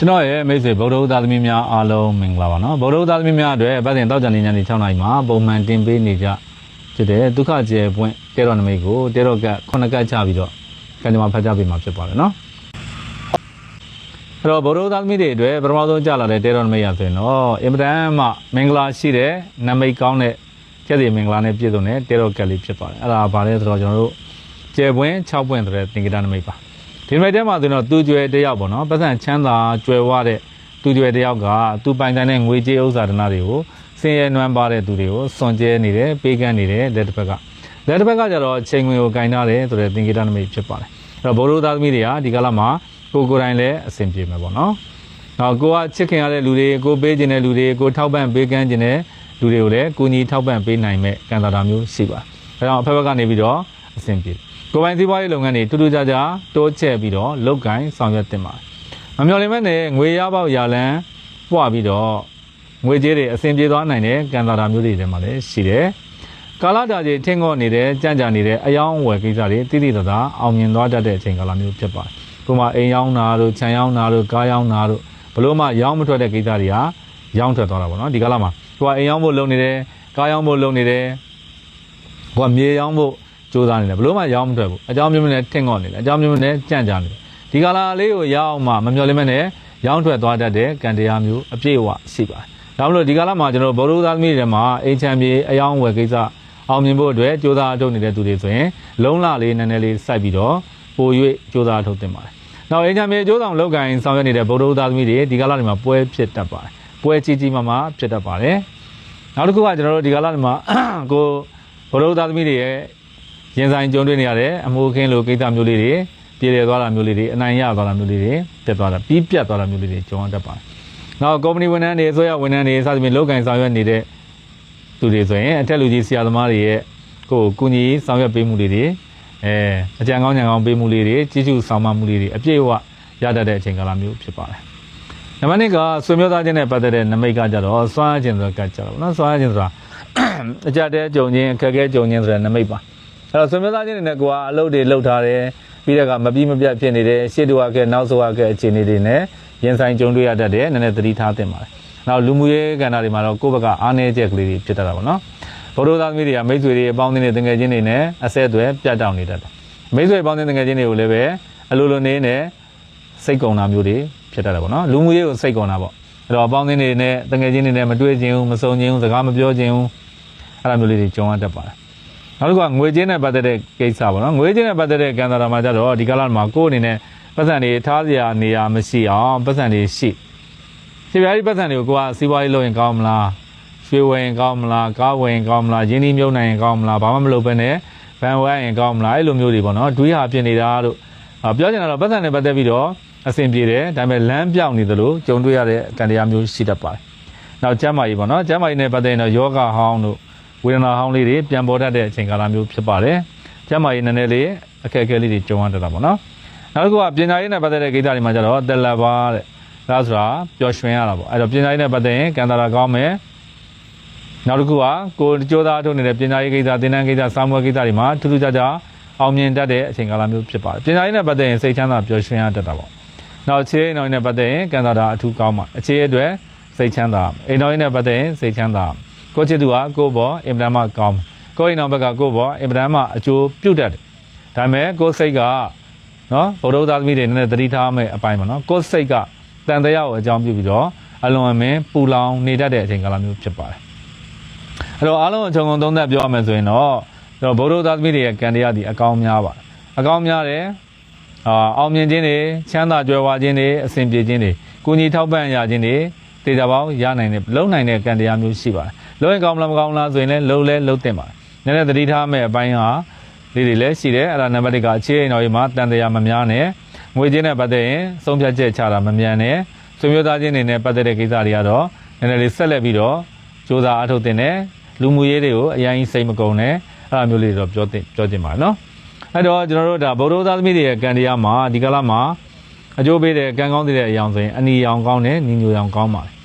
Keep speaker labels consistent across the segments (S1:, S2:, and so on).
S1: ကျွန်တော်ရဲ့မိတ်ဆွေဗုဒ္ဓဦးသားသမီးများအားလုံးမင်္ဂလာပါနော်ဗုဒ္ဓဦးသားသမီးများအတွက်ပတ်စဉ်တောက်ကြနေညနေ6နာရီမှာပုံမှန်တင်ပေးနေကြဖြစ်တဲ့ဒုက္ခကျေပွင့်တဲတော်နမိတ်ကိုတဲတော်ကခုနှစ်ကတ်ချပြီးတော့ကံကြမ္မာဖတ်ကြပေးမှာဖြစ်ပါတယ်နော်အဲ့တော့ဗုဒ္ဓဦးသားသမီးတွေအတွက်ပထမဆုံးကြာလာတဲ့တဲတော်နမိတ်ရဆိုရင်တော့အင်မတန်မှမင်္ဂလာရှိတဲ့နမိတ်ကောင်းတဲ့ကျက်စီမင်္ဂလာနဲ့ပြည့်စုံတဲ့တဲတော်ကတ်လေးဖြစ်ပါတယ်အဲ့ဒါဘာလဲဆိုတော့ကျွန်တော်တို့ကျေပွင့်6ပွင့်ဆိုတဲ့သင်္ကေတနမိတ်ပါ ဒီမိုက်ထဲမှာဆိုတော့သူကျွယ်တယောက်ပေါ့နော်ပတ်စံချမ်းသာကျွယ်ဝတဲ့သူကျွယ်တယောက်ကသူပိုင်ဆိုင်တဲ့ငွေကြေးဥစ္စာဒနာတွေကိုဆင်းရဲနွမ်းပါတဲ့သူတွေကိုစွန့်ကြဲနေတယ်ပေးကမ်းနေတယ်လက်တစ်ဖက်ကလက်တစ်ဖက်ကကျတော့ချိန်ငွေကိုကင်ထားတယ်ဆိုတဲ့သင်္ကေတနမိတ်ဖြစ်ပါတယ်အဲ့တော့ဘိုးတို့သားသမီးတွေကဒီကလာမှာကိုကိုယ်တိုင်လည်းအဆင်ပြေမယ်ပေါ့နော်နောက်ကိုကချစ်ခင်ရတဲ့လူတွေကိုပေးခြင်းတဲ့လူတွေကိုထောက်ပံ့ပေးကမ်းခြင်းတဲ့လူတွေကိုလည်းကူညီထောက်ပံ့ပေးနိုင်မဲ့ကံတာတာမျိုးရှိပါတယ်အဲ့တော့အဖက်ဖက်ကနေပြီးတော့အဆင်ပြေတယ် ကိုယ်ပိုင်စီးပွားရေးလုပ်ငန်းတွေတူတူကြကြတိုးချဲ့ပြီးတော့လုပ်ကိုင်ဆောင်ရွက်တင်ပါတယ်။မမျှော်လင့်မဲ့နဲ့ငွေရပေါက်ရလန်းပွားပြီးတော့ငွေကြေးတွေအဆင်ပြေသွားနိုင်တဲ့ကံတာတာမျိုးတွေထဲမှာလည်းရှိတယ်။ကာလတာကြီးထင်းငေါ့နေတဲ့ကြံ့ကြာနေတဲ့အယောင်းအဝယ်ကိစ္စတွေတိတိတသာအောင်မြင်သွားတတ်တဲ့အချိန်ကာလမျိုးဖြစ်ပါတယ်။ဥပမာအိမ်ယောင်းတာတို့ခြံယောင်းတာတို့ကားယောင်းတာတို့ဘလို့မှရောင်းမထွက်တဲ့ကိစ္စတွေကရောင်းထွက်သွားတာပေါ့နော်ဒီကာလမှာဟိုကအိမ်ယောင်းဖို့လုပ်နေတယ်ကားယောင်းဖို့လုပ်နေတယ်ဟိုကမြေရောင်းဖို့ စူးစမ်းနေတယ်ဘလို့မှရောင်းမထွက်ဘူးအကြောင်းမျိုးမျိုးနဲ့ထင့်ငေါ့နေတယ်အကြောင်းမျိုးမျိုးနဲ့ကြံ့ကြာနေတယ်ဒီကလာလေးကိုရအောင်မှမမျှော်လင့်မဲ့နဲ့ရောင်းထွက်သွားတတ်တဲ့ကံတရားမျိုးအပြည့်အဝရှိပါတယ်ဒါမလို့ဒီကလာမှာကျွန်တော်ဗောဓသားသမီးတွေမှာအိမ်ချမ်းပြေအယောင်းဝယ်ကိစ္စအောင်မြင်ဖို့အတွက်စူးစမ်းအထုတ်နေတဲ့သူတွေဆိုရင်လုံးလလေးနည်းနည်းလေးစိုက်ပြီးတော့ပို၍စူးစမ်းအထုတ်တင်ပါတယ်နောက်အိမ်ချမ်းပြေစူးစမ်းလောက်ကိုင်းဆောင်ရွက်နေတဲ့ဗောဓသားသမီးတွေဒီကလာတွေမှာပွဲဖြစ်တတ်ပါတယ်ပွဲကြီးကြီးမားမားဖြစ်တတ်ပါတယ်နောက်တစ်ခုကကျွန်တော်တို့ဒီကလာတွေမှာကိုဘုရောသားသမီးတွေရဲ့ ရင်ဆိုင်ကြုံတွေ့နေရတဲ့အမှုခင်းလိုကိစ္စမျိုးလေးတွေပြည်လည်သွားတာမျိုးလေးတွေအနိုင်ရသွားတာမျိုးလေးတွေပြတ်သွားတာပြီးပြတ်သွားတာမျိုးလေးတွေကြုံရတတ်ပါတယ်။နောက်ကုမ္ပဏီဝန်ထမ်းတွေအစိုးရဝန်ထမ်းတွေစသဖြင့်လုပ်ကင်ဆောင်ရွက်နေတဲ့သူတွေဆိုရင်အထက်လူကြီးဆရာသမားတွေရဲ့ကိုယ်ကူညီဆောင်ရွက်ပေးမှုလေးတွေအဲအကြံကောင်းဉာဏ်ကောင်းပေးမှုလေးတွေကြီးစုဆောင်မမှုလေးတွေအပြည့်အဝရတတ်တဲ့အချိန်ကာလမျိုးဖြစ်ပါတယ်။နံပါတ်1ကဆွေမျိုးသားချင်းနဲ့ပတ်သက်တဲ့နမိတ်ကကြတော့စွမ်းအားခြင်းဆိုတာကကြတော့နော်စွမ်းအားခြင်းဆိုတာအကြတဲ့ကြုံချင်းအခက်အခဲကြုံချင်းဆိုတဲ့နမိတ်ပါ အဲ့တော့ဆွေမျိုးသားချင်းတွေနဲ့ကိုကအလုပ်တွေလုပ်ထားတယ်ပြီးတော့ကမပြီးမပြတ်ဖြစ်နေတယ်ရှေ့တူကဲနောက်ဆိုကဲအခြေအနေတွေနဲ့ရင်ဆိုင်ကြုံတွေ့ရတတ်တယ်နည်းနည်းသတိထားသင့်ပါတယ်နောက်လူမှုရေးကဏ္ဍတွေမှာတော့ကိုယ့်ဘက်ကအားနည်းချက်ကလေးတွေဖြစ်တတ်တာပေါ့နော်ဘုရောသားသမီးတွေကမိတ်ဆွေတွေအပေါင်းအသင်းတွေတငယ်ချင်းတွေနဲ့အဆက်အသွယ်ပြတ်တောက်နေတတ်တယ်မိတ်ဆွေအပေါင်းအသင်းတငယ်ချင်းတွေကိုလည်းပဲအလိုလိုနေနဲ့စိတ်ကုံတာမျိုးတွေဖြစ်တတ်တယ်ပေါ့နော်လူမှုရေးကိုစိတ်ကုံတာပေါ့အဲ့တော့အပေါင်းအသင်းတွေနဲ့တငယ်ချင်းတွေနဲ့မတွေ့ခြင်းဘူးမဆုံခြင်းဘူးစကားမပြောခြင်းဘူးအဲ့လိုမျိုးလေးတွေကြုံရတတ်ပါတယ် နောက်တစ်ခုကငွေကြေးနဲ့ပတ်သက်တဲ့ကိစ္စပေါ့နော်ငွေကြေးနဲ့ပတ်သက်တဲ့ကံတာမှာကြတော့ဒီကာလမှာကိုယ့်အနေနဲ့ပတ်စံတွေထားစရာနေရာမရှိအောင်ပတ်စံတွေရှိစီပြားဒီပတ်စံတွေကိုကိုကစီးပွားရေးလုပ်ရင်ကောင်းမလားရွှေဝယ်ရင်ကောင်းမလားကားဝယ်ရင်ကောင်းမလားရင်းနှီးမြုပ်နှံရင်ကောင်းမလားဘာမှမလုပ်ဘဲနဲ့ဘန်ဝယ်ရင်ကောင်းမလားအဲ့လိုမျိုးတွေပေါ့နော်တွေးဟာဖြစ်နေတာတို့အာပြောချင်တာတော့ပတ်စံနဲ့ပတ်သက်ပြီးတော့အဆင်ပြေတယ်ဒါပေမဲ့လမ်းပြောင်းနေသလိုကြုံတွေ့ရတဲ့ကံတရားမျိုးရှိတတ်ပါတယ်နောက်ကျမ်းမာရေးပေါ့နော်ကျမ်းမာရေးနဲ့ပတ်သက်ရင်တော့ယောဂဟောင်းတို့ ဝေဒနာဟောင်းလေးတွေပြန်ပေါ်တတ်တဲ့အချိန်ကာလမျိုးဖြစ်ပါတယ်။ကျမ်းမာရေးနည်းနည်းလေးအခက်အခဲလေးတွေကြုံရတတ်တာပေါ့နော်။နောက်တစ်ခုကပညာရေးနဲ့ပတ်သက်တဲ့ကိစ္စတွေမှာကျတော့တယ်လဘာတဲ့။ဒါဆိုတာပျော်ရွှင်ရတာပေါ့။အဲ့တော့ပညာရေးနဲ့ပတ်သက်ရင်ကံတာရာကောင်းမယ်။နောက်တစ်ခုကကိုယ်ကြိုးစားထုတ်နေတဲ့ပညာရေးကိစ္စသင်တန်းကိစ္စစာမွေးကိစ္စတွေမှာထူးထူးခြားခြားအောင်မြင်တတ်တဲ့အချိန်ကာလမျိုးဖြစ်ပါတယ်။ပညာရေးနဲ့ပတ်သက်ရင်စိတ်ချမ်းသာပျော်ရွှင်ရတတ်တာပေါ့။နောက်အခြေအနေနဲ့ပတ်သက်ရင်ကံတာရာအထူးကောင်းပါအခြေအတွက်စိတ်ချမ်းသာအိမ်တော်ရေးနဲ့ပတ်သက်ရင်စိတ်ချမ်းသာ ကိုချစ်သူကကိုယ့်ဘောအင်ပဒမ်းမကောင်းကိုယ့်အိမ်အောင်ဘက်ကကိုယ့်ဘောအင်ပဒမ်းမအကျိုးပြုတ်တတ်တယ်ဒါပေမဲ့ကိုယ်စိတ်ကနော်ဗုဒ္ဓသားသမီးတွေနည်းနည်းသတိထားမယ်အပိုင်းပါနော်ကိုယ်စိတ်ကတန်တရားကိုအကြောင်းပြုပြီးတော့အလွန်အမင်းပူလောင်နေတတ်တဲ့အချိန်ကာလမျိုးဖြစ်ပါတယ်အဲ့တော့အားလုံးအချုံငုံသုံးသပ်ပြောရမယ်ဆိုရင်တော့ကျွန်တော်ဗုဒ္ဓသားသမီးတွေရဲ့ကံတရားဒီအကောင်းများပါတယ်အကောင်းများတယ်အာအောင်မြင်ခြင်းတွေချမ်းသာကြွယ်ဝခြင်းတွေအစဉ်ပြေခြင်းတွေကုညီထောက်ပံ့ရခြင်းတွေတေချာပေါင်းရနိုင်တဲ့လုံနိုင်တဲ့ကံတရားမျိုးရှိပါတယ် လုံးရင်ကောင်းမလားမကောင်းလားဆိုရင်လည်းလုံးလဲလုံးတင်ပါတယ်။နည်းနည်းသတိထားမဲ့အပိုင်းဟာလေးတွေလည်းရှိတယ်အဲ့ဒါနံပါတ်1ကအခြေအိမ်တော်ကြီးမှာတန်တရားမများနဲ့ငွေချင်းနဲ့ပတ်သက်ရင်ဆုံးဖြတ်ချက်ချတာမမြန်နဲ့ဆွေမျိုးသားချင်းတွေနဲ့ပတ်သက်တဲ့ကိစ္စတွေကတော့နည်းနည်းလေးဆက်လက်ပြီးတော့စူးစမ်းအထောက်တင်တယ်လူမှုရေးတွေကိုအရင်စိတ်မကုန်နဲ့အဲ့လိုမျိုးလေးတော့ပြောတင်ပြောတင်ပါနော်အဲ့တော့ကျွန်တော်တို့ဒါဗုဒ္ဓသားသမီးတွေရဲ့ကံတရားမှာဒီကလာမှာအကျိုးပေးတဲ့ကံကောင်းတဲ့အရာဆိုရင်အနီရောင်ကောင်းတယ်ညီညွတ်ရောင်ကောင်းပါတယ်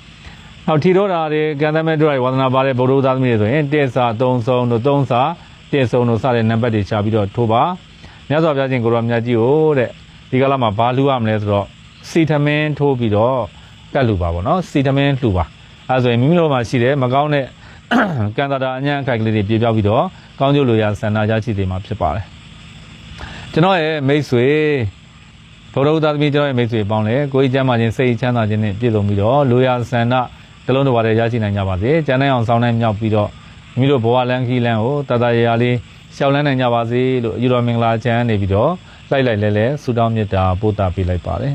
S1: နောက်ထီတော့တာတွေကံသမက်တို့ဝါသနာပါတဲ့ဗုဒ္ဓသားသမီးတွေဆိုရင်တက်စာ3ဆုံးတို့3စာတက်ဆုံးတို့စတဲ့နံပါတ်တွေချပြီးတော့ထိုးပါမြတ်စွာဘုရားရှင်ကိုရောမြတ်ကြီးကိုတဲ့ဒီကလာမှာဘာလူရမလဲဆိုတော့စီထမင်းထိုးပြီးတော့ကတ်လူပါပေါ့နော်စီထမင်းလှူပါအဲဆိုရင်မိမိတို့မှာရှိတဲ့မကောင်းတဲ့ကန်တာတာအညံ့အခိုက်ကလေးတွေပြေပြောက်ပြီးတော့ကောင်းကျိုးလိုရာဆန္ဒရရှိသေးမှာဖြစ်ပါတယ်ကျွန်တော်ရဲ့မိတ်ဆွေဘုရားဥဒသမီးကျွန်တော်ရဲ့မိတ်ဆွေပေါင်းလေကိုကြီးကျမ်းမာခြင်းစိတ်ချမ်းသာခြင်းနဲ့ပြည့်စုံပြီးတော့လိုရာဆန္ဒ တလုံးတစ်ပါးတည်းရရှိနိုင်ကြပါစေကျန်တဲ့အောင်ဆောင်းနိုင်မြောက်ပြီးတော့မိမိတို့ဘဝလန်းခီးလန်းကိုတတရရလေးရှောက်လန်းနိုင်ကြပါစေလို့ယူတော်မင်္ဂလာချမ်းနေပြီးတော့လိုက်လိုက်လဲလဲဆုတောင်းမေတ္တာပို့တာပေးလိုက်ပါတယ်